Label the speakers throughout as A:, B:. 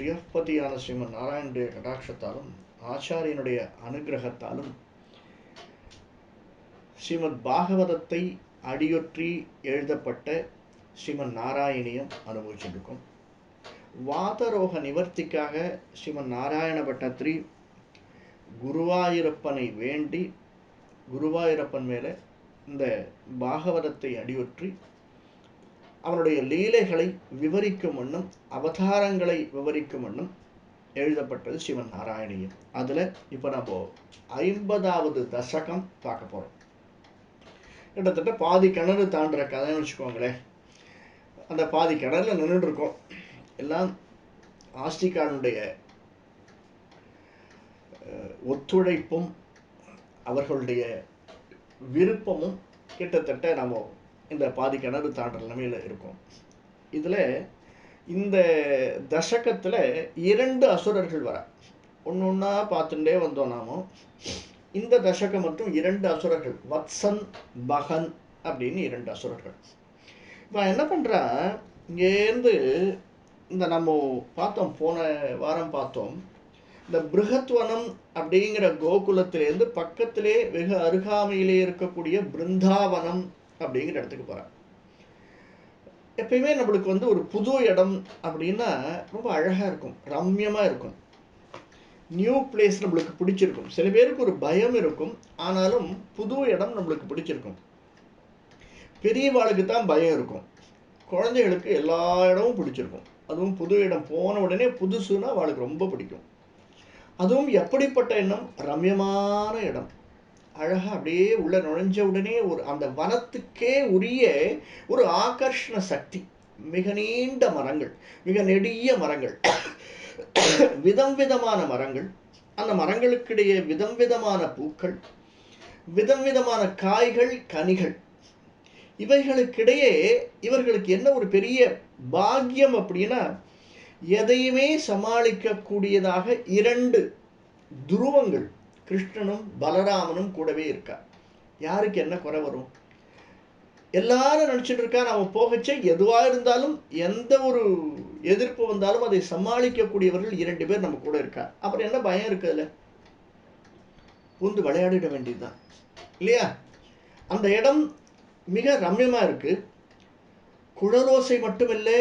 A: சுயப்பதியான ஸ்ரீமன் நாராயணுடைய கடாட்சத்தாலும் ஆச்சாரியனுடைய அனுகிரகத்தாலும் ஸ்ரீமத் பாகவதத்தை அடியொற்றி எழுதப்பட்ட ஸ்ரீமன் நாராயணியம் அனுபவிச்சுருக்கோம். வாதரோக நிவர்த்திக்காக ஸ்ரீமன் நாராயண பட்டத்திரி குருவாயூரப்பனை வேண்டி குருவாயூரப்பன் மேலே இந்த பாகவதத்தை அடியொற்றி அவனுடைய லீலைகளை விவரிக்கும் வண்ணம் அவதாரங்களை விவரிக்கும் வண்ணம் எழுதப்பட்டது சிவன் நாராயணியம் அதில் இப்போ நம்ம ஐம்பதாவது தசகம் பார்க்க போகிறோம் கிட்டத்தட்ட பாதி கிணறு தாண்டுற கதைன்னு வச்சுக்கோங்களேன். அந்த பாதி கிணறுல நின்றுட்டுருக்கோம் எல்லாம் ஆஸ்திகானுடைய ஒத்துழைப்பும் அவர்களுடைய விருப்பமும் கிட்டத்தட்ட நம்ம இந்த பாதி கிணறு தாண்டுற நிலைமையில் இருக்கும். இதில் இந்த தசகத்தில் இரண்டு அசுரர்கள் வர ஒன்று ஒன்றா பார்த்துட்டே வந்தோம் நாம. இந்த தசகம் மட்டும் இரண்டு அசுரர்கள் வத்சன் பகன் அப்படின்னு இரண்டு அசுரர்கள். இப்போ என்ன பண்ணுறா இங்கேருந்து இந்த நம்ம பார்த்தோம் போன வாரம் பார்த்தோம். இந்த பிருகத்வனம் அப்படிங்கிற கோகுலத்திலேருந்து பக்கத்திலே வெகு அருகாமையிலே இருக்கக்கூடிய பிருந்தாவனம் அப்படிங்கிற இடத்துக்கு போகிறார் எப்பயுமே நம்மளுக்கு வந்து ஒரு புது இடம் அப்படின்னா ரொம்ப அழகாக இருக்கும் ரம்யமாக இருக்கும். நியூ பிளேஸ் நம்மளுக்கு பிடிச்சிருக்கும். சில பேருக்கு ஒரு பயம் இருக்கும் ஆனாலும் புது இடம் நம்மளுக்கு பிடிச்சிருக்கும். பெரியவாளுக்கு தான் பயம் இருக்கும். குழந்தைகளுக்கு எல்லா இடமும் பிடிச்சிருக்கும். அதுவும் புது இடம் போன உடனே புதுசுன்னா அவளுக்கு ரொம்ப பிடிக்கும். அதுவும் எப்படிப்பட்ட எண்ணம்? ரம்யமான இடம். அழகாக அப்படியே உள்ளே நுழைஞ்ச உடனே ஒரு அந்த வனத்துக்கே உரிய ஒரு ஆகர்ஷண சக்தி. மிக நீண்ட மரங்கள் மிக நெடிய மரங்கள் விதம் விதமான மரங்கள் அந்த மரங்களுக்கிடையே விதம் விதமான பூக்கள் விதம் விதமான காய்கள் கனிகள். இவைகளுக்கிடையே இவர்களுக்கு என்ன ஒரு பெரிய பாக்கியம் அப்படின்னா எதையுமே சமாளிக்கக்கூடியதாக இரண்டு துருவங்கள் கிருஷ்ணனும் பலராமனும் கூடவே இருக்கா? யாருக்கு என்ன குறை வரும்? எல்லாரும் நினச்சிட்டு இருக்கா நம்ம போகச்சே எதுவாக இருந்தாலும் எந்த ஒரு எதிர்ப்பு வந்தாலும் அதை சமாளிக்கக்கூடியவர்கள் இரண்டு பேர் நம்ம கூட இருக்கா? அப்புறம் என்ன பயம் இருக்குதுல்ல பூந்து விளையாடிட வேண்டியதுதான். இல்லையா? அந்த இடம் மிக ரம்யமாக இருக்கு. குழலோசை மட்டுமில்லை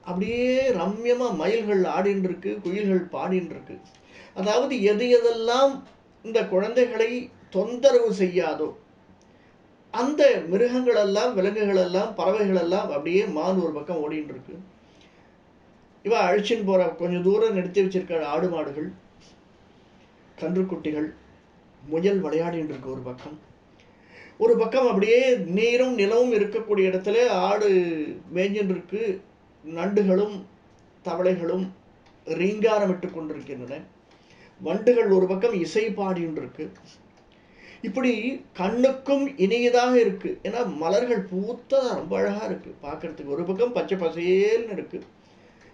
A: அப்படியே ரம்யமாக மயில்கள் ஆடின்னு இருக்கு குயில்கள் பாடின்னு இருக்கு அதாவது எது எதெல்லாம் இந்த குழந்தைகளை தொந்தரவு செய்யாதோ அந்த மிருகங்கள் எல்லாம் விலங்குகள் எல்லாம் பறவைகள் எல்லாம் அப்படியே மான் ஒரு பக்கம் ஓடின்னு இருக்கு இவ அழிச்சின்னு போகிற கொஞ்சம் தூரம் நிறுத்தி வச்சிருக்க ஆடு மாடுகள் கன்றுக்குட்டிகள் முயல் விளையாடின்னு இருக்கு ஒரு பக்கம். ஒரு பக்கம் அப்படியே நீரும் நிலவும் இருக்கக்கூடிய இடத்துல ஆடு மேய்ஞ்சின்னு இருக்கு நண்டுகளும் தவளைகளும் ரீங்காரமிட்டு கொண்டிருக்கின்றன. வண்டுகள் ஒரு பக்கம் இசை பாடின்னு இருக்கு. இப்படி கண்ணுக்கும் இனியதாக இருக்கு. ஏன்னா மலர்கள் பூத்ததாக ரொம்ப அழகாக இருக்கு. பார்க்கறதுக்கு ஒரு பக்கம் பச்சை பசேல்னு இருக்கு.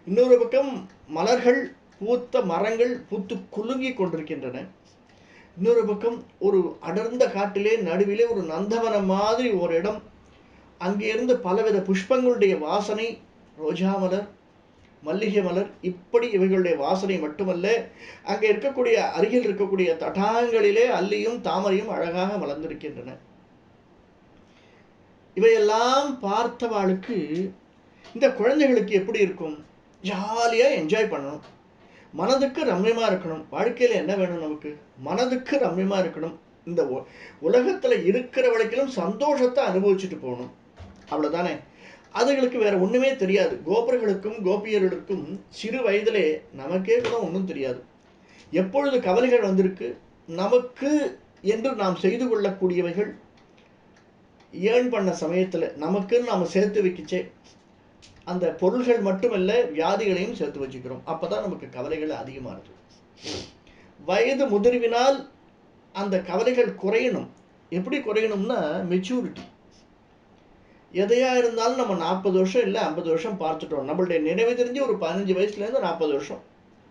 A: இன்னொரு பக்கம் மலர்கள் பூத்த மரங்கள் பூத்து குலுங்கி கொண்டிருக்கின்றன. இன்னொரு பக்கம் ஒரு அடர்ந்த காட்டிலே நடுவிலே ஒரு நந்தவனம் மாதிரி ஒரு இடம். அங்கிருந்து பலவித புஷ்பங்களுடைய வாசனை ரோஜா மலர் மல்லிகை மலர் இப்படி இவைகளுடைய வாசனை மட்டுமல்ல அங்கே இருக்கக்கூடிய அருகில் இருக்கக்கூடிய தடாகங்களிலே அல்லியும் தாமரையும் அழகாக மலர்ந்திருக்கின்றன. இவையெல்லாம் பார்த்தவாளுக்கு இந்த குழந்தைகளுக்கு எப்படி இருக்கும்? ஜாலியாக என்ஜாய் பண்ணணும். மனதுக்கு ரம்யமாக இருக்கணும். வாழ்க்கையில் என்ன வேணும் நமக்கு? மனதுக்கு ரம்யமாக இருக்கணும். இந்த உ- உலகத்துல இருக்கிற வரைக்கும் சந்தோஷத்தை அனுபவிச்சுட்டு போகணும். அவ்வளவுதானே? அதுகளுக்கு வேற ஒண்ணுமே தெரியாது. கோபர்களுக்கும் கோபியர்களுக்கும் சிறு வயதிலே நமக்கே கூட ஒன்றும் தெரியாது. எப்பொழுது கவலைகள் வந்திருக்கு? நமக்கு என்று நாம் செய்து கொள்ளக்கூடியவைகள் ஏர்ன் பண்ண சமயத்துல நமக்குன்னு நாம சேர்த்து வைக்கிச்சே. அந்த பொருள்கள் மட்டுமல்ல வியாதிகளையும் சேர்த்து வச்சுக்கிறோம். அப்பதான் நமக்கு கவலைகள் அதிகமாகுது வயது முதிர்வினால் அந்த கவலைகள் குறையணும். எப்படி குறையணும்னா மெச்சூரிட்டி எதையா இருந்தாலும் நம்ம நாற்பது வருஷம் இல்லை ஐம்பது வருஷம் பார்த்துட்டோம். நம்மளுடைய நினைவு தெரிஞ்சு ஒரு பதினஞ்சு வயசுலேருந்து நாற்பது வருஷம்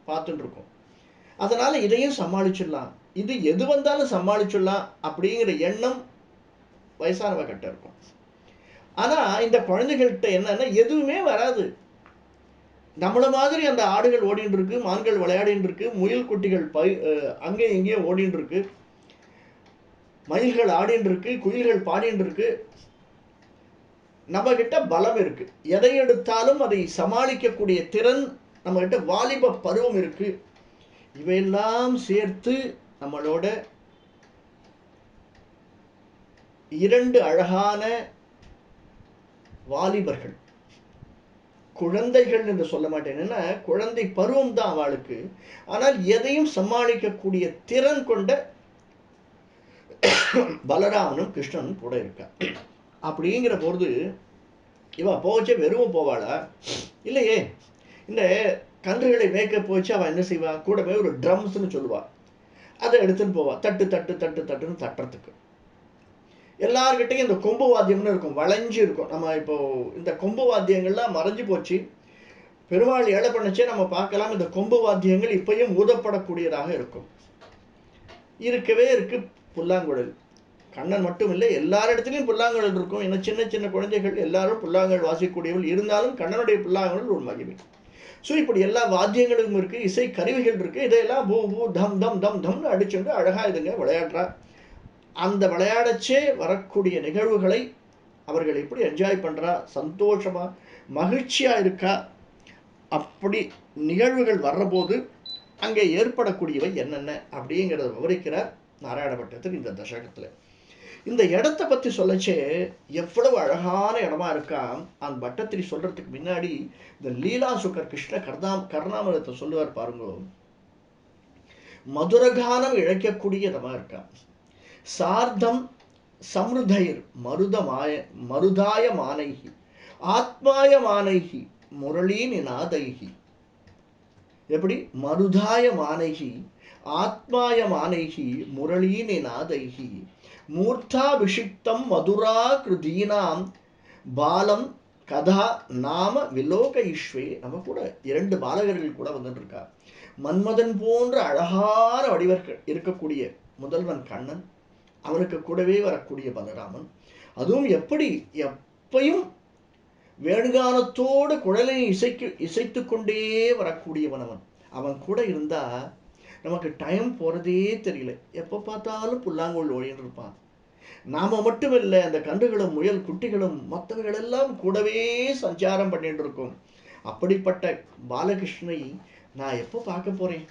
A: பார்த்துட்டுருக்கோம் அதனால் இதையும் சமாளிச்சிடலாம். இது எது வந்தாலும் சமாளிச்சிடலாம் அப்படிங்கிற எண்ணம் வயசானவ கிட்ட இருக்கும். ஆனால் இந்த குழந்தைகள்கிட்ட என்னென்னா எதுவுமே வராது. நம்மளை மாதிரி அந்த ஆடுகள் ஓடின்னு இருக்கு மான்கள் விளையாடின்னு இருக்கு முயல் குட்டிகள் பை அஹ் அங்கே இங்கேயும் ஓடின்னு இருக்கு மயில்கள் ஆடின்னு இருக்கு குயில்கள் பாடின்னு இருக்கு நம்ம கிட்ட பலம் இருக்கு. எதை எடுத்தாலும் அதை சமாளிக்கக்கூடிய திறன் நம்ம கிட்ட வாலிப பருவம் இருக்கு. இவையெல்லாம் சேர்த்து நம்மளோட இரண்டு அழகான வாலிபர்கள். குழந்தைகள் என்று சொல்ல மாட்டேன். ஏன்னா குழந்தை பருவம் தான் அவளுக்கு. ஆனால் எதையும் சமாளிக்கக்கூடிய திறன் கொண்ட பலராமனும் கிருஷ்ணனும் கூட இருக்கா அப்படிங்கிற பொழுது இவ போச்சே வெறும் போவாளா? இல்லையே. இந்த கன்றுகளை மேய்க்க போச்சு அவள் என்ன செய்வாள் கூடவே ஒரு ட்ரம்ஸ்னு சொல்லுவாள் அதை எடுத்துன்னு போவாள் தட்டு தட்டு தட்டு தட்டுன்னு தட்டுறதுக்கு. எல்லார்கிட்டையும் இந்த கொம்பு வாத்தியம்னு இருக்கும். வளைஞ்சு இருக்கும். நம்ம இப்போ இந்த கொம்பு வாத்தியங்கள்லாம் மறைஞ்சு போச்சு. பெருமாள் ஏழை பண்ணுச்சே நம்ம பார்க்கலாம் இந்த கொம்பு வாத்தியங்கள் இப்பயும் ஊதப்படக்கூடியதாக இருக்கும். இருக்கவே இருக்கு புல்லாங்குழல். கண்ணன் மட்டும் இல்லை எல்லார் இடத்துலையும் புல்லாங்குழல் இருக்கும். ஏன்னா சின்ன சின்ன குழந்தைகள் எல்லாரும் புல்லாங்குழல் வாசிக்கக்கூடியவர்கள் இருந்தாலும் கண்ணனுடைய புல்லாங்குழல் ஒரு மகிமை. ஸோ இப்படி எல்லா வாத்தியங்களும் இருக்குது இசை கருவிகள் இருக்குது இதையெல்லாம் பூ பூ தம் தம் தம் தம்னு அடிச்சுட்டு அழகாக இதுங்க விளையாடுறா. அந்த விளையாடச்சே வரக்கூடிய நிகழ்வுகளை அவர்கள் எப்படி என்ஜாய் பண்ணுறா சந்தோஷமாக மகிழ்ச்சியாக இருக்கா? அப்படி நிகழ்வுகள் வர்றபோது அங்கே ஏற்படக்கூடியவை என்னென்ன? அப்படிங்கிறத விவரிக்கிறார் நாராயணபட்டத்தில் இந்த தசகத்தில். இந்த இடத்த பற்றி சொல்லச்சே எவ்வளவு அழகான இடமா இருக்கா? அந்த பட்டத்திரி சொல்றதுக்கு முன்னாடி இந்த லீலா சுகர் கிருஷ்ண கர்ணாம் கர்ணாமரத்தை சொல்லுவார் பாருங்க. மதுரகானம் இழைக்கக்கூடிய இடமா இருக்கா? சார்த்தம் சமிருதைர் மருதமாய மருதாய மானைகி ஆத்மாய மானைகி முரளி நிநாதைகி எப்படி? மருதாய மானைகி ஆத்மாய மானைகி முரளி நிநாதைகி மூர்த்தாபிஷிக்தம் மதுராகிருதீனாம். பாலம் கதா நாம விலோக இஷ்வே நம்ம கூட இரண்டு பாலகர்கள் கூட வந்துட்டு இருக்கா மன்மதன் போன்ற அழகான வடிவர்கள் இருக்கக்கூடிய முதல்வன் கண்ணன் அவனுக்கு கூடவே வரக்கூடிய பலராமன். அதுவும் எப்படி எப்பையும் வேணுகானத்தோடு குழலை இசைக்கு இசைத்து கொண்டே வரக்கூடியவன் அவன் அவன் கூட இருந்தால் நமக்கு டைம் போகிறதே தெரியல. எப்போ பார்த்தாலும் புல்லாங்குழல் ஓடின்னு இருப்பான். நாம் மட்டும் இல்லை அந்த கன்றுகளும் முயல் குட்டிகளும் மற்றவர்கள் எல்லாம் கூடவே சஞ்சாரம் பண்ணிட்டு இருக்கோம். அப்படிப்பட்ட பாலகிருஷ்ணனை நான் எப்போ பார்க்க போகிறேன்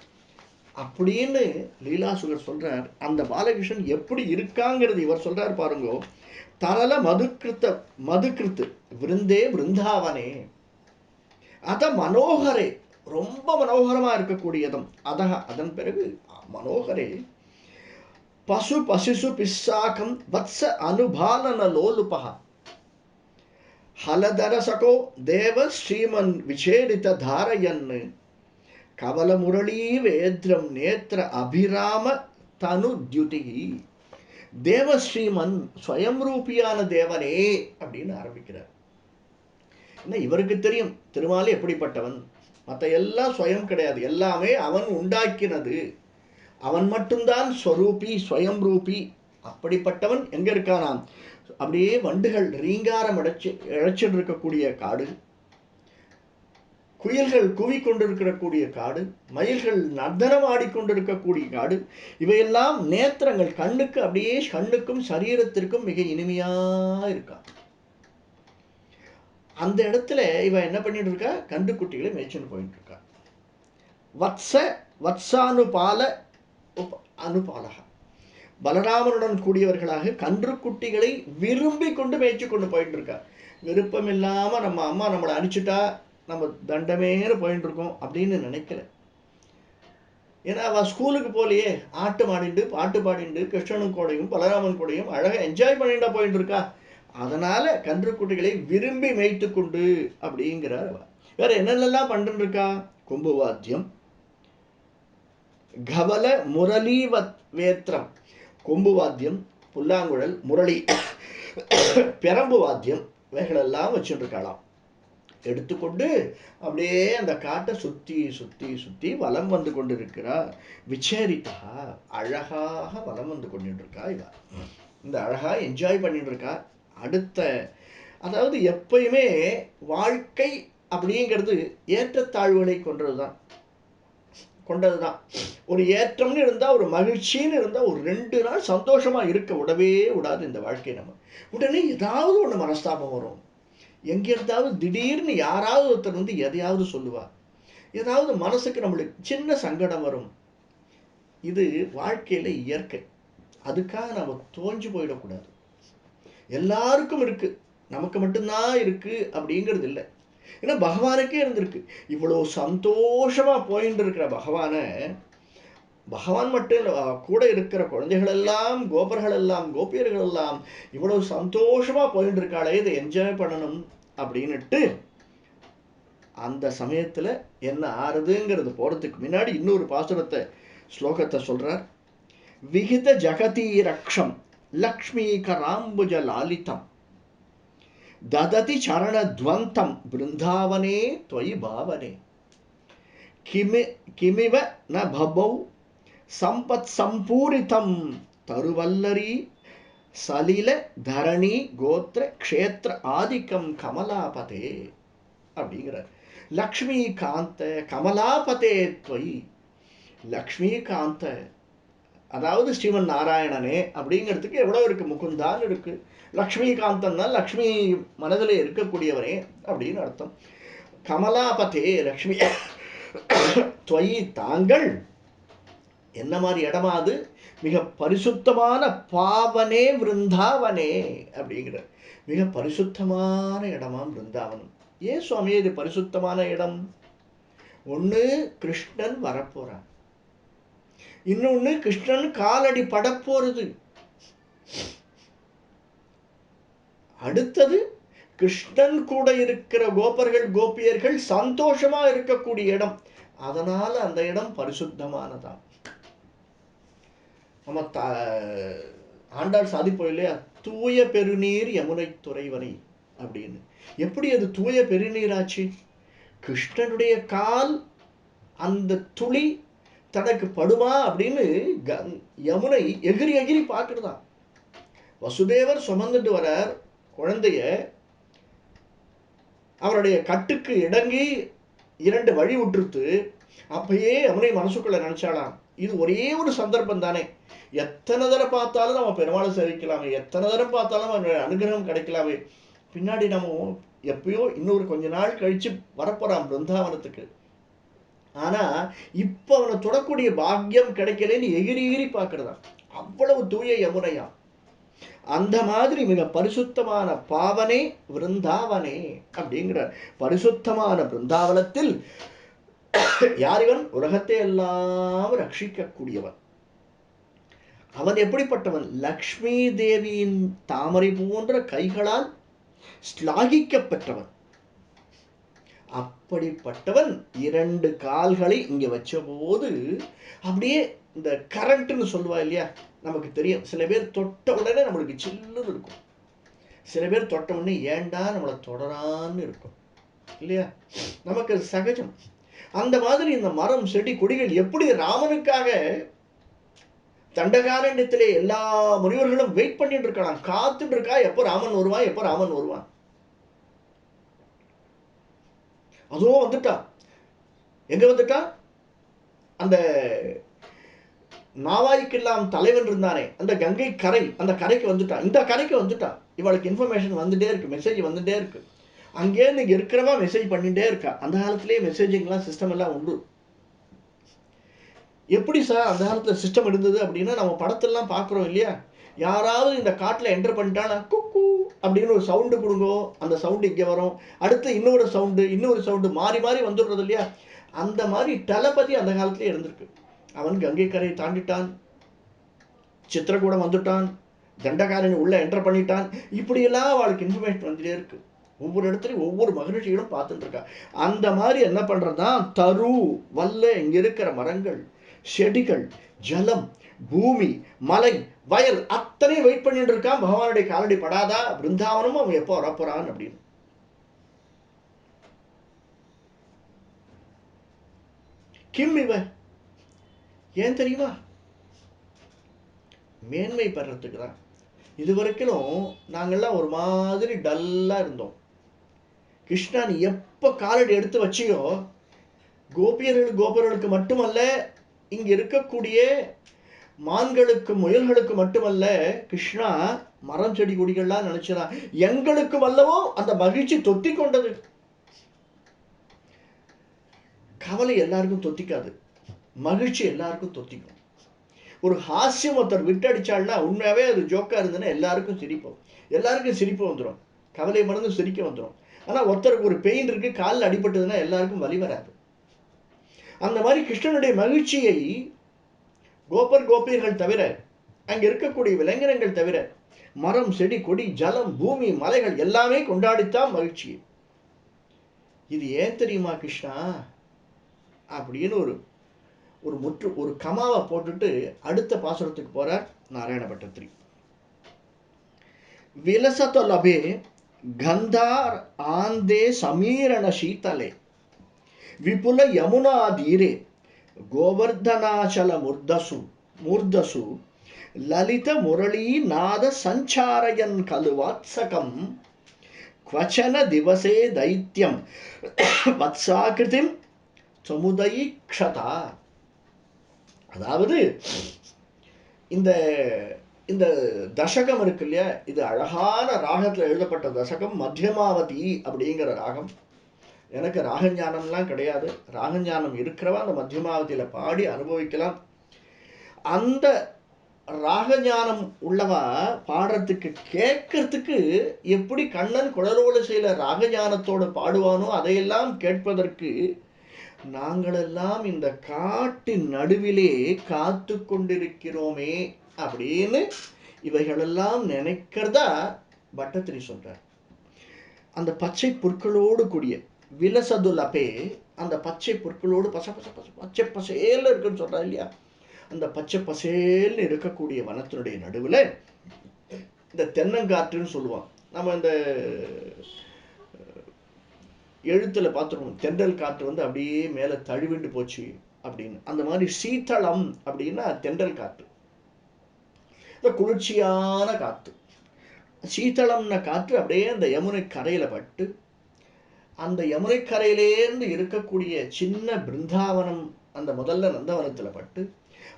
A: அப்படின்னு லீலாசுகர் சொல்கிறார் அந்த பாலகிருஷ்ணன் எப்படி இருக்காங்கிறது இவர் சொல்கிறார் பாருங்கோ. தரல மதுக்கிருத்த மதுக்கிருத்து விருந்தே விருந்தாவனே. அத மனோகரே ரொம்ப மனோகரமா இருக்கக்கூடியதும். அதக அதன் பிறகு மனோகரே பசு பசிசு பிஸ்ஸாகம் வத்ச அனுபாலன லோலுபா ஹலதரசகோ தேவ ஸ்ரீமன் விசேடித தாரயன்னு. கவல முரளீ வேத்ரம் நேத்திர அபிராம தனு தியுதிகி தேவஸ்ரீமன் ஸ்வயம் ரூபியான தேவனே அப்படின்னு ஆரம்பிக்கிறார். என்ன இவருக்கு தெரியும் திருமாலி எப்படிப்பட்டவன்? மற்ற எல்லாம் ஸ்வயம் கிடையாது. எல்லாமே அவன் உண்டாக்கினது. அவன் மட்டும்தான் ஸ்வரூபி ஸ்வயம் ரூபி அப்படிப்பட்டவன் எங்கே இருக்கானாம்? அப்படியே வண்டுகள் ரீங்காரம் அடைச்சி இழைச்சிட்டு இருக்கக்கூடிய காடு. குயில்கள் கூவிக்கொண்டிருக்கக்கூடிய காடு. மயில்கள் நர்தனம் ஆடிக்கொண்டிருக்கக்கூடிய காடு. இவையெல்லாம் நேத்திரங்கள் கண்ணுக்கு அப்படியே கண்ணுக்கும் சரீரத்திற்கும் மிக இனிமையாக இருக்கான் அந்த இடத்துல இவன் என்ன பண்ணிட்டு இருக்கா? கண்டுக்குட்டிகளை மேய்ச்சின்னு போயிட்டு இருக்கா. வத்ச வத்சானுபால உப அனுபாலகா. பலராமனுடன் கூடியவர்களாக கன்றுக்குட்டிகளை விரும்பி கொண்டு மேய்ச்சி கொண்டு போயிட்டு இருக்கா. விருப்பம் இல்லாமல் நம்ம அம்மா நம்மளை அடிச்சுட்டா நம்ம தண்டமேனு போயிட்டு இருக்கோம் அப்படின்னு நினைக்கல. ஏன்னா அவ ஸ்கூலுக்கு போலையே. ஆட்டு மாடிண்டு பாட்டு பாடிண்டு கிருஷ்ணனும் கூடையும் பலராமன் கூடையும் அழகா என்ஜாய் பண்ணிட்டா போயிட்டு இருக்கா. அதனால் கன்றுக்குட்டிகளை விரும்பி மேய்த்து கொண்டு அப்படிங்கிறார் அவ. வேற என்னென்னலாம் பண்ணிட்டு கொம்பு வாத்தியம் கவல முரளிவத் வேத்திரம் கொம்பு வாத்தியம் புல்லாங்குழல் முரளி பெரம்பு வாத்தியம் இவைகளெல்லாம் வச்சுட்டு எடுத்துக்கொண்டு அப்படியே அந்த காட்டை சுற்றி சுற்றி சுற்றி வலம் வந்து கொண்டு இருக்கிறா விச்சேரித்தா அழகாக வலம் வந்து கொண்டு இருக்கா இவா. இந்த அழகா என்ஜாய் பண்ணிட்டு இருக்கா அடுத்த அதாவது எப்பயுமே வாழ்க்கை அப்படிங்கிறது ஏற்றத்தாழ்வுகளை கொன்றதுதான் கொண்டது தான் ஒரு ஏற்றம்னு இருந்தால் ஒரு மகிழ்ச்சின்னு இருந்தால் ஒரு ரெண்டு நாள் சந்தோஷமாக இருக்க விடவே விடாது இந்த வாழ்க்கை நம்ம. உடனே ஏதாவது ஒன்று மனஸ்தாபம் வரும். எங்கேருந்தாவது திடீர்னு யாராவது ஒருத்தர் வந்து எதையாவது சொல்லுவார் ஏதாவது மனசுக்கு நம்மளுக்கு சின்ன சங்கடம் வரும். இது வாழ்க்கையில் இயற்கை. அதுக்காக நம்ம தோஞ்சு போயிடக்கூடாது. எல்லாருக்கும் இருக்குது நமக்கு மட்டும்தான் இருக்குது அப்படிங்கிறது இல்லை. ஏன்னா பகவானுக்கே இருந்திருக்கு. இவ்வளோ சந்தோஷமாக போயின்னு இருக்கிற பகவானை பகவான் மட்டும் இல்லை கூட இருக்கிற குழந்தைகள் எல்லாம் கோபர்கள் எல்லாம் கோபியர்கள் எல்லாம் இவ்வளோ சந்தோஷமாக போயிட்டு இருக்காளே இதை என்ஜாய் பண்ணணும் அப்படின்னுட்டு அந்த சமயத்தில் என்ன ஆறுதுங்கிறது போகிறதுக்கு முன்னாடி இன்னொரு பாசுரத்தை ஸ்லோகத்தை சொல்கிறார் விகித ஜகதி ரக்ஷம் லக்ஷ்மீகராம்புஜ லாலிதம் தததி சரணத்வந்தம் பிருந்தாவனே त्वयि பாவனே கிமி கிமிவ ந பபௌ சம்பத் சம்பூரிதம் தருவல்லரி சலில தரணி கோத்திர க்ஷேத்திர ஆதிக்கம் கமலாபதே அப்படிங்கிறார் லக்ஷ்மி காந்த கமலாபதே துவயி லக்ஷ்மி காந்த அதாவது ஸ்ரீமன் நாராயணனே அப்படிங்கிறதுக்கு எவ்வளோ இருக்கு? முகுந்தான் இருக்கு. லக்ஷ்மிகாந்தன்னா லக்ஷ்மி மனதில் இருக்கக்கூடியவனே அப்படின்னு அர்த்தம். கமலாபதே லக்ஷ்மி. துவயி தாங்கள். என்ன மாதிரி இடமா அது? மிக பரிசுத்தமான பாவனே விருந்தாவனே அப்படிங்கிற. மிக பரிசுத்தமான இடமா விருந்தாவனம். ஏன் சுவாமி இது பரிசுத்தமான இடம்? ஒன்று கிருஷ்ணன் வரப்போகிறான் இன்னொன்று கிருஷ்ணன் காலடி படப்போகிறது அடுத்தது கிருஷ்ணன் கூட இருக்கிற கோபர்கள் கோபியர்கள் சந்தோஷமா இருக்கக்கூடிய இடம். அதனால அந்த இடம் பரிசுத்தமானதான் நம்ம த ஆண்டாள் சாதிப்போம் இல்லையா தூய பெருநீர் யமுனை துறைவரை அப்படின்னு. எப்படி அது தூய பெருநீராச்சு? கிருஷ்ணனுடைய கால் அந்த துளி தனக்கு படுமா அப்படின்னு க- யமுனை எகிரி எகிரி பார்க்கறதாம் வசுதேவர் சுமந்துட்டு வரார் குழந்தைய. அவருடைய கட்டுக்கு இடங்கி இரண்டு வழி விட்டுருத்து அப்பயே யமுனை மனசுக்குள்ள நினைச்சாலாம் இது ஒரே ஒரு சந்தர்ப்பம் தானே. எத்தனை தடவை பார்த்தாலும் நம்ம பெருமாளை சேவிக்கலாமே எத்தனை தடவை பார்த்தாலும் அவனுடைய அனுகிரகம் கிடைக்கலாமே. பின்னாடி நம்ம எப்பயோ இன்னொரு கொஞ்ச நாள் கழிச்சு வரப்போறான் பிருந்தாவனத்துக்கு. ஆனா இப்போ அவனை தொடக்கூடிய பாக்கியம் கிடைக்கலன்னு எகிரி எகிரி பார்க்குறதா அவ்வளவு தூய யமுனையா. அந்த மாதிரி மிக பரிசுத்தமான பாவனே விருந்தாவனே அப்படிங்கிற பரிசுத்தமான பிருந்தாவனத்தில் யார் இவன் உலகத்தை எல்லாம் ரட்சிக்கக்கூடியவன். அவன் எப்படிப்பட்டவன்? லக்ஷ்மி தேவியின் தாமரை போன்ற கைகளால் ஸ்லாகிக்கப்பட்டவன் அப்படிப்பட்டவன் இரண்டு கால்களை இங்க வச்சபோது அப்படியே இந்த கரண்ட்டுன்னு சொல்லுவா இல்லையா? நமக்கு தெரியும். சில பேர் தொட்ட உடனே நம்மளுக்கு சில்லுன்னு இருக்கும். சில பேர் தொட்ட உடனே ஏன்டா நம்மளை தொடரான்னு இருக்கும். இல்லையா? நமக்கு அது சகஜம். அந்த மாதிரி இந்த மரம் செடி கொடிகள் எப்படி ராமனுக்காக தண்டகாரண்யத்திலே எல்லா முனிவர்களும் வெயிட் பண்ணிட்டு இருக்கான் காத்துட்டு இருக்கா? எப்போ ராமன் வருவான்? எப்போ ராமன் வருவான்? அதோ வந்துட்டான் எங்க வந்துட்டான் அந்த நாவாய்க்கெல்லாம் தலைவன் இருந்தானே அந்த கங்கை கரை அந்த கரைக்கு வந்துட்டான் இந்த கரைக்கு வந்துட்டான் இவளுக்கு இன்ஃபர்மேஷன் வந்துட்டே இருக்கு மெசேஜ் வந்துட்டே இருக்கு. அங்கேருந்து இங்க இருக்கிறவா மெசேஜ் பண்ணிட்டே இருக்கா. அந்த காலத்திலேயே மெசேஜிங்லாம் சிஸ்டம் எல்லாம் உண்டு. எப்படி சார் அந்த காலத்தில் சிஸ்டம் இருந்தது அப்படின்னா நம்ம படத்தெல்லாம் பார்க்குறோம் இல்லையா? யாராவது இந்த காட்டில் என்டர் பண்ணிட்டானா குக்கு அப்படின்னு ஒரு சவுண்டு கொடுங்கோ. அந்த சவுண்டு இங்கே வரும். அடுத்து இன்னொரு சவுண்டு இன்னொரு சவுண்டு மாறி மாறி வந்துடுறது இல்லையா? அந்த மாதிரி தளபதி அந்த காலத்துலேயே இருந்திருக்கு. அவன் கங்கை கரையை தாண்டிட்டான். சித்திரகூடம் வந்துட்டான். தண்டகாரன் உள்ளே என்டர் பண்ணிட்டான். இப்படியெல்லாம் அவளுக்கு இன்ஃபர்மேஷன் வந்துட்டே இருக்கு. ஒவ்வொரு இடத்துலையும் ஒவ்வொரு மகிழ்ச்சிகளும் பார்த்துட்டு இருக்கா. அந்த மாதிரி என்ன பண்றதா தரு வல்ல இங்கே இருக்கிற மரங்கள் செடிகள் ஜலம் பூமி மலை வயல் அத்தனையும் வெயிட் பண்ணிட்டு இருக்கான். பகவானுடைய காலடி படாதா? பிருந்தாவனமும் அவன் எப்போ வரப்போறான் அப்படின்னு. கிம் இவ? ஏன் தெரியுமா? மேன்மை பெறத்துக்கு தான். இது வரைக்கும் நாங்கள்லாம் ஒரு மாதிரி டல்லாக இருந்தோம். கிருஷ்ணா நீ எப்போ காலடி எடுத்து வச்சியோ கோபியர்கள் கோபர்களுக்கு மட்டுமல்ல இங்க இருக்கக்கூடிய மான்களுக்கும் முயல்களுக்கு மட்டுமல்ல கிருஷ்ணா மரம் செடி கொடிகள்லாம் நினைச்சதான் எங்களுக்கும் அல்லவோ அந்த மகிழ்ச்சி தொத்தி கொண்டது கவலை எல்லாருக்கும் தொத்திக்காது. மகிழ்ச்சி எல்லாருக்கும் தொத்திக்கும். ஒரு ஹாஸ்யம் ஒருத்தர் விட்டடிச்சாள்னா உண்மையாவே அது ஜோக்கா இருந்ததுன்னா எல்லாருக்கும் சிரிப்போம். எல்லாருக்கும் சிரிப்பு வந்துடும் கவலை மறந்து சிரிக்க வந்துடும் ஆனா ஒருத்தருக்கு ஒரு பெயின் இருக்கு காலில் அடிபட்டதுன்னா எல்லாருக்கும் வலி வராது. அந்த மாதிரி கிருஷ்ணனுடைய மகிழ்ச்சியை கோபர் கோபியர்கள் தவிர அங்கே இருக்கக்கூடிய விலங்கினங்கள் தவிர மரம் செடி கொடி ஜலம் பூமி மலைகள் எல்லாமே கொண்டாடித்தான் மகிழ்ச்சி. இது ஏன் தெரியுமா கிருஷ்ணா? அப்படின்னு ஒரு ஒரு முற்று ஒரு கமாவை போட்டுட்டு அடுத்த பாசுரத்துக்கு போகிறார் நாராயண பட்டத்திரி. விலசத்தொலபே கந்தார் ஆந்தே சமீரண சீதலே விபுல யமுனா தீரே. கோவர்தனாச்சல முர்தசு మూర్ధసు లలిత మురళీ నాద సంచారయన్ ఖలు వాత్సకం திவசே தைத்தியம் దైత్యం వత్సాకృతిం சமுதயீக்ஷதா. அதாவது இந்த இந்த தசகம் இருக்கு இல்லையா? இது அழகான ராகத்தில் எழுதப்பட்ட தசகம் மத்தியமாவதி அப்படிங்கிற ராகம். எனக்கு ராகஞானம்லாம் கிடையாது. ராகஞானம் இருக்கிறவா? அந்த மத்தியமாவதியில் பாடி அனுபவிக்கலாம். அந்த ராகஞானம் உள்ளவா பாடுறதுக்கு கேட்கறதுக்கு எப்படி கண்ணன் குழலோடு செய்யல ராகஞானத்தோடு பாடுவானோ அதையெல்லாம் கேட்பதற்கு நாங்களெல்லாம் இந்த காட்டின் நடுவிலே காத்து கொண்டிருக்கிறோமே அப்படின்னு இவைகளெல்லாம் நினைக்கிறதா பட்டத்திரி சொல்றார். அந்த பச்சை புற்களோடு கூடிய விலசதுலபே அந்த பச்சை பொருட்களோடு பச பச பச பச்சை பசேல்னு இருக்குன்னு சொல்கிறா இல்லையா? அந்த பச்சை பசேல்னு இருக்கக்கூடிய வனத்தினுடைய நடுவில் இந்த தென்னங்காற்றுன்னு சொல்லுவான். நம்ம இந்த எழுத்துல பார்த்துருவோம் தென்றல் காற்று வந்து அப்படியே மேலே தழுவிண்டு போச்சு அப்படின்னு. அந்த மாதிரி சீத்தளம் அப்படின்னா தென்றல் காற்று. இந்த குளிர்ச்சியான காற்று. சீத்தளம்ன காற்று அப்படியே அந்த யமுனை கரையில் பட்டு அந்த யமுனை கரையிலேருந்து இருக்கக்கூடிய சின்ன பிருந்தாவனம் அந்த முதல்ல நந்தவனத்தில் பட்டு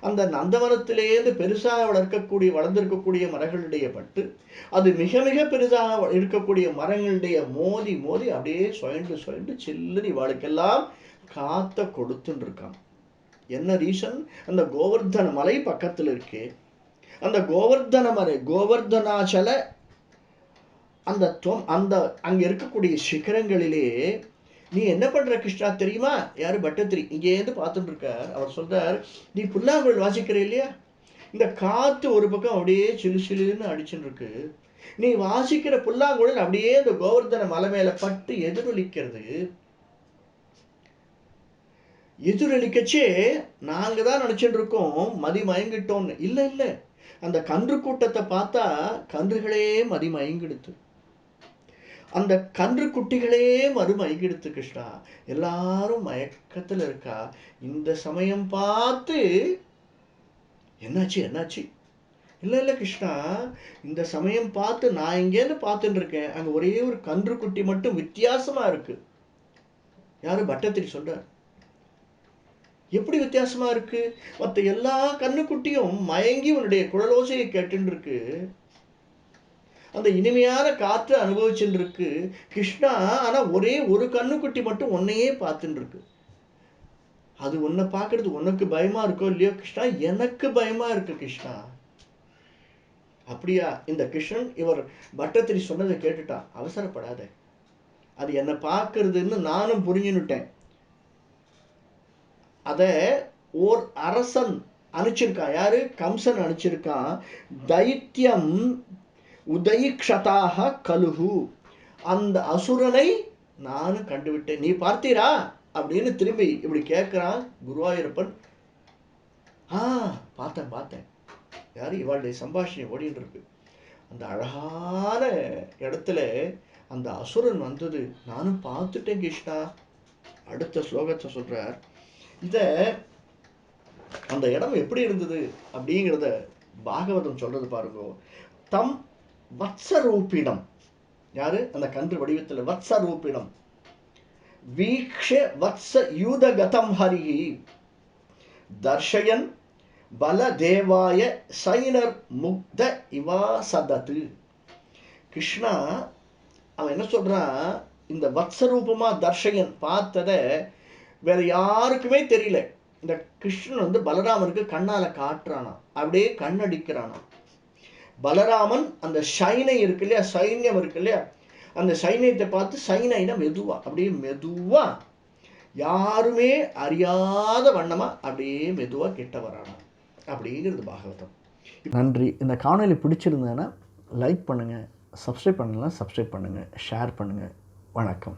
A: அந்த நந்தவனத்திலேருந்து பெருசாக வளர்க்கக்கூடிய வளர்ந்திருக்கக்கூடிய மரங்களுடைய பட்டு அது மிக மிக பெரிதாக இருக்கக்கூடிய மரங்களுடைய மோதி மோதி அப்படியே சுயண்டு சுயண்டு சில்லுன்னு இவாளுக்கெல்லாம் காத்த கொடுத்துன்னு இருக்கான் என்ன ரீசன்? அந்த கோவர்தன மலை பக்கத்தில் இருக்கே. அந்த கோவர்தன மலை கோவர்தனாச்சல அந்த தொம் அந்த அங்க இருக்கக்கூடிய சிகரங்களிலே நீ என்ன பண்ற கிருஷ்ணா தெரியுமா? யாரு? பட்டத்திரி. இங்கேருந்து பார்த்துட்டு இருக்கார். அவர் சொல்றார் நீ புல்லாங்குழல் வாசிக்கிற இல்லையா? இந்த காற்று ஒரு பக்கம் அப்படியே சிலு சிலுன்னு அடிச்சுன்னு இருக்கு. நீ வாசிக்கிற புல்லாங்குழல் அப்படியே இந்த கோவர்தன மலை மேல பட்டு எதிரொலிக்கிறது. எதிரொலிக்கச்சே நாங்க தான் நினச்சிட்டு இருக்கோம். மதி மயங்கிட்டோம்னு. இல்ல இல்ல. அந்த கன்று கூட்டத்தை பார்த்தா கன்றுகளே மதி மயங்கிடுத்து. அந்த கன்று குட்டிகளே மறுமயங்கிடுத்து கிருஷ்ணா. எல்லாரும் மயக்கத்தில் இருக்கா. இந்த சமயம் பார்த்து என்னாச்சு என்னாச்சு? இல்லை இல்லை கிருஷ்ணா இந்த சமயம் பார்த்து நான் இங்கேன்னு பார்த்துட்டு இருக்கேன். அங்கே ஒரே ஒரு கன்று குட்டி மட்டும் வித்தியாசமா இருக்கு. யாரு? பட்டத்திரி சொல்றார். எப்படி வித்தியாசமா இருக்கு? மற்ற எல்லா கண்ணுக்குட்டியும் மயங்கி உன்னுடைய குழலோசையை கேட்டுன்னு இருக்கு. அந்த இனிமையான காற்று அனுபவிச்சுட்டு இருக்கு கிருஷ்ணா ஆனா ஒரே ஒரு கண்ணுக்குட்டி மட்டும் உன்னையே பார்த்துட்டு இருக்கு அது உன்னை பார்க்கறது உனக்கு பயமா இருக்கோ இல்லையோ கிருஷ்ணா எனக்கு பயமா இருக்கு கிருஷ்ணா. அப்படியா? இந்த கிருஷ்ணன் இவர் பட்டத்திரி சொன்னதை கேட்டுட்டான் அவசரப்படாத. அது என்னை பார்க்கறதுன்னு நானும் புரிஞ்சுன்னுட்டேன். அத ஓர் அரசன் அனுப்பிச்சிருக்கான் யாரு? கம்சன் அனுப்பிச்சிருக்கான் தைத்தியம் உதயிக்ஷதாக கலுகு அந்த அசுரனை நானும் கண்டுவிட்டேன். நீ பார்த்தீரா? அப்படின்னு திரும்பி இப்படி கேட்குறான் குருவாயூரப்பன். ஆ பார்த்தேன் பார்த்தேன். யார்? இவாளுடைய சம்பாஷணை ஓடிட்டு இருக்கு. அந்த அழகான இடத்துல அந்த அசுரன் வந்தது. நானும் பார்த்துட்டேன் கிருஷ்ணா. அடுத்த ஸ்லோகத்தை சொல்றார். இதை அந்த இடம் எப்படி இருந்தது அப்படிங்கிறத பாகவதம் சொல்றது பாருங்க. தம் வத்சரூபிடம் யாரு? அந்த கன்று வடிவத்தில் வத்சரூபிடம் வீக்ஷ வத்ச யூதகதம் ஹரிஹி தர்ஷயன் பலதேவாய சைனர் முக்த இவா சதத்து கிருஷ்ணா அவன் என்ன சொல்றான்? இந்த வத்சரூபமா தர்ஷயன் பார்த்ததை வேற யாருக்குமே தெரியல. இந்த கிருஷ்ணன் வந்து பலராமனுக்கு கண்ணால காட்டுறானா அப்படியே கண்ணடிக்கிறானா பலராமன் அந்த சைனை இருக்கு இல்லையா? சைன்யம் இருக்கு இல்லையா? அந்த சைன்யத்தை பார்த்து சைனைனா மெதுவா அப்படியே மெதுவா யாருமே அறியாத வண்ணமா அப்படியே மெதுவா கிட்ட வரானா அப்படிங்கிறது பாகவதம். நன்றி. இந்த காணொலி பிடிச்சிருந்தேன்னா லைக் பண்ணுங்கள் சப்ஸ்கிரைப் பண்ணலாம் சப்ஸ்கிரைப் பண்ணுங்கள் ஷேர் பண்ணுங்கள் வணக்கம்.